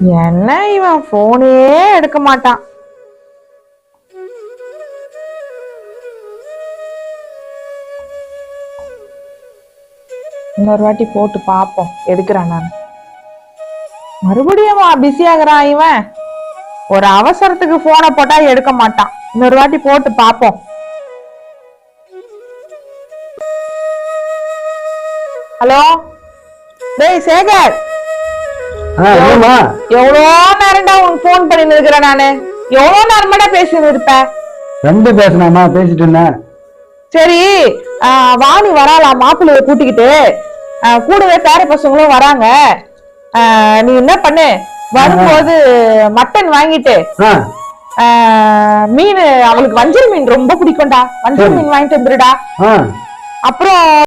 என்ன இவன் போனே எடுக்க மாட்டான். இன்னொரு வாட்டி போட்டு பார்ப்போம் எடுக்கிறான் நான். மறுபடியும் பிஸி ஆகுறான் இவன். ஒரு அவசரத்துக்கு போனை போட்டா எடுக்க மாட்டான். இன்னொரு வாட்டி போட்டு பார்ப்போம் ஹலோ? டேய் சேகர்! எவ்வளோ நேரம்டா உனக்கு ஃபோன் பண்ணி இருக்கிறேன் நானு? எவ்வளோ நேரமாடா பேசிட்டு இருப்ப? ரெண்டு பேசினாமா பேசிட்டு இருந்தேன் சரி வாணி வராளாம் மாப்பிள்ளைய கூட்டிக்கிட்டு கூடவே பேர பசங்களும் வராங்க. நீ என்ன பண்ணு? வரும்போது மட்டன் வாங்கிட்டு மீன் அவளுக்கு வஞ்சல் மீன் ரொம்ப பிடிக்கும்டா. வஞ்சல் மீன் வாங்கிட்டு வந்துருடா அப்புறம்